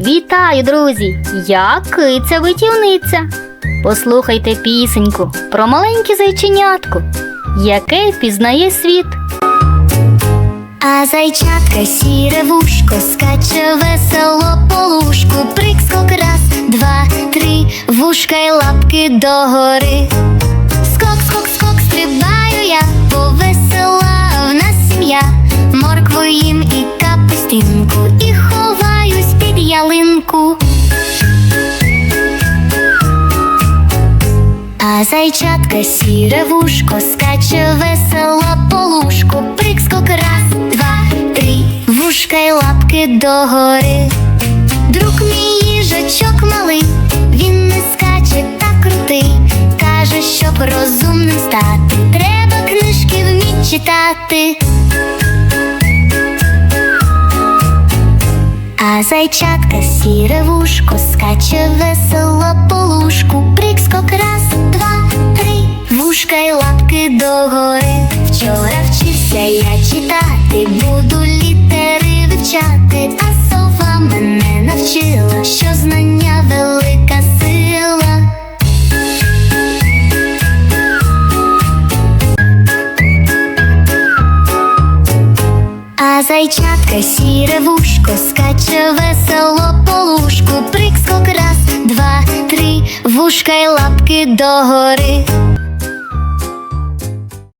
Вітаю, друзі! Я киця витівниця. Послухайте пісеньку про маленьке зайченятко, яке впізнає світ. А зайчатка сіре вушко скаче весело по лужку. Прикскок раз, два, три, вушка й лапки догори. Зайчатка сіре вушко скаче весело по лужку. Прикскок раз, два, три, вушка й лапки догори. Друг мій їжачок малий, він не скаче так крутий. Каже, щоб розумним стати, треба книжки вміть читати. А зайчатка сіре вушко скаче три, лапки догори. Вчора вчився я читати, буду літери вивчати, а сова мене навчила, що знання велика сила. А зайчатка сіре вушко скаче весело по лужку. Прикскок раз, два, три, вушка й лапки догори.